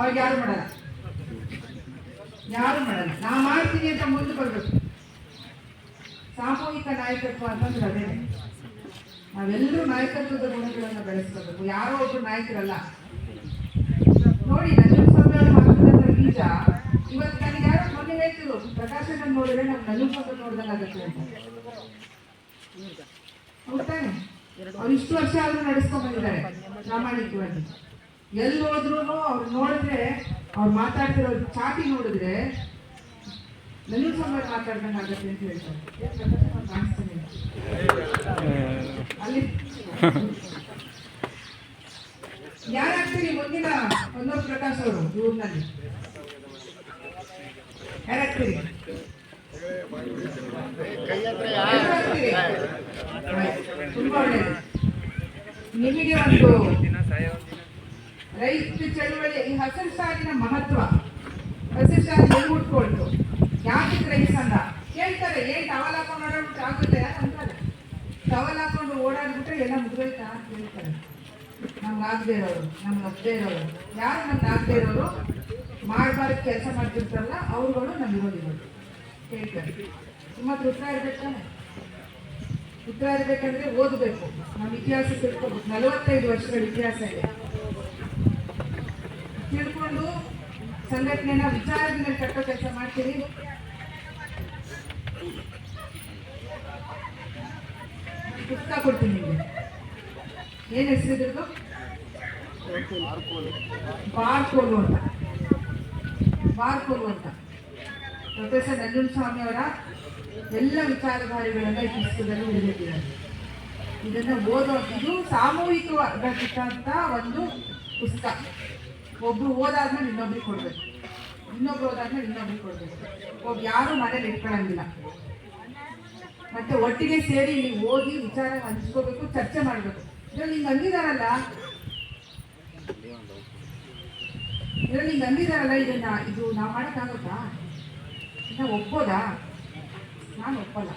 ಅವಾಗ ಯಾರು ಮಾಡಲ್ಲ? ಯಾರು ಮಾಡಲ್ಲ? ನಾ ಮಾಡ್ತೀನಿ ಅಂತ ಮುಂದೆ ಬರಬೇಕು. ಸಾಮೂಹಿಕ ನಾಯಕತ್ವ ಅಂತಂದ್ರೆ ಅದೇ. ನಾವೆಲ್ಲರೂ ನಾಯಕತ್ವದ ಗುಣಗಳನ್ನು ಬೆಳೆಸ್ಕೋಬೇಕು ಯಾರೋ ಒಬ್ರು ನಾಯಕರಲ್ಲ. ನೋಡಿ ಸಭೆಯಲ್ಲಿ ಹಾಕಿದಂತ ಬೀಜ, ಇವತ್ತು ನನಗೆ ಯಾರು ಮೊನ್ನೆ ಹೇಳ್ತಿದ್ರು ಪ್ರಕಾಶನ ನೋಡಿದ್ರೆ ನಮ್ಗೆ ನನ್ನ ಸಭೆ ನೋಡ್ದಂಗೆ ಆಗುತ್ತೆ ಅಂತ. ಅವ್ರು ಇಷ್ಟು ವರ್ಷ ಆದರೂ ನಡೆಸ್ಕೊಂಡ್ ಬಂದಿದ್ದಾರೆ, ಪ್ರಾಮಾಣಿಕವಾಗಿ. ಎಲ್ಲಿ ಹೋದ್ರು ಅವ್ರು ನೋಡಿದ್ರೆ, ಅವ್ರು ಮಾತಾಡ್ತಿರೋ ಚಾಟಿ ನೋಡಿದ್ರೆ ನನಗೂ ಸಮಯ ಮಾತಾಡ್ದಂಗೆ ಆಗತ್ತೆ ಅಂತ ಹೇಳ್ತಾರೆ. ಅಲ್ಲಿ. ಯಾರಾಗ್ತೀರಿ ಮುಂದಿನ ಒಂದೊಂದು ಪ್ರಕಾಶ್ ಅವರು ಊರಿನಲ್ಲಿ? ಯಾರಾಗ್ತೀರಿ. ತುಂಬಾ ಒಳ್ಳೆಯದು ನಿಮಗೆ ಒಂದು ರೈತ ಚಳುವಳಿ, ಈ ಹಸಿರು ಸಾಲಿನ ಮಹತ್ವ. ಹಸಿರು ಎಲ್ಲಿ ಹುಟ್ಕೊಳ್ತು ಯಾಕೆ ರೈತ ಕೇಳ್ತಾರೆ, ಏನ್ ಟವಲ್ ಹಾಕೊಂಡು ಓಡಾಡ್ಬಿಟ್ಟು ಆಗುತ್ತೆ? ಅಂತಾರೆ. ಟವಲ್ ಹಾಕೊಂಡು ಓಡಾಡ್ಬಿಟ್ರೆ ಎಲ್ಲ ಮುಗಿದೋಯ್ತಾ ಅಂತ ಹೇಳ್ತಾರೆ ನಮ್ಗೆ ಆಗದೆ ಇರೋರು, ನಮ್ಗೆ ಅಷ್ಟೇ ಇರೋರು. ಯಾರು ನಮ್ಗೆ ಆಗದೆ ಇರೋರು? ಮಾಡಬಾರ್ದು ಕೆಲಸ ಮಾಡ್ತಿರ್ತಾರಲ್ಲ, ಅವ್ರುಗಳು ನಮ್ಗೆ ಇರೋದಿರೋದು ಹೇಳ್ತಾರೆ ಹತ್ರ ಉತ್ತರ ಇರ್ಬೇಕಾನೆ ಉತ್ತರ ಇರ್ಬೇಕಂದ್ರೆ ಓದಬೇಕು. ನಮ್ಮ ಇತಿಹಾಸ ತಿಳ್ಕೊಬೇಕು. ನಲವತ್ತೈದು ವರ್ಷಗಳ ಇತಿಹಾಸ ಇದೆ. ತಿಳ್ಕೊಂಡು ಸಂಘಟನೆನ ವಿಚಾರದ ಮೇಲೆ ಕಟ್ಟೋ ಕೆಲಸ ಮಾಡ್ತೀವಿ ಪುಸ್ತಕ ಕೊಡ್ತೀನಿ ನಿಮಗೆ. ಏನ್ ಹೆಸರು ಇದ್ರದ್ದು? ಬಾರ್ಕೋಲು ಅಂತ. ಬಾರ್ಕೋಲು ಅಂತ. ಪ್ರೊಫೆಸರ್ ನಂಜುಂಡಸ್ವಾಮಿ ಅವರ ಎಲ್ಲ ವಿಚಾರಧಾರೆಗಳನ್ನ ಈ ಪುಸ್ತಕದಲ್ಲಿ ಉಳಿದಿದ್ದಾರೆ ಇದನ್ನ ಓದೋ ಇದು ಸಾಮೂಹಿಕವಾದಂತ ಒಂದು ಪುಸ್ತಕ. ಒಬ್ರು ಓದಾದ್ಮೇಲೆ ಇನ್ನೊಬ್ರಿಗೆ ಕೊಡ್ಬೇಕು. ಇನ್ನೊಬ್ರು ಓದಾದ್ಮೇಲೆ ಇನ್ನೊಬ್ರಿಗೆ ಕೊಡ್ಬೇಕು. ಒಬ್ಬ ಯಾರು ಮನೇಲಿ ಇಟ್ಕೊಳ್ಳಂಗಿಲ್ಲ ಮತ್ತೆ ಒಟ್ಟಿಗೆ ಸೇರಿ ನೀವು ಹೋಗಿ ವಿಚಾರ ಹಂಚ್ಕೋಬೇಕು, ಚರ್ಚೆ ಮಾಡಬೇಕು. ಇದ್ರಲ್ಲಿ ಹಿಂಗೆ ಅಂದಿದಾರಲ್ಲ ಇದ್ರಲ್ಲಿ ಹಿಂಗೆ ಅಂದಿದಾರಲ್ಲ ಇದನ್ನ ಇದು ನಾವು ಮಾಡೋಕ್ಕಾಗುತ್ತಾ ಇದನ್ನ ಒಪ್ಪೋದಾ ನಾನು ಒಪ್ಪಲ್ಲ.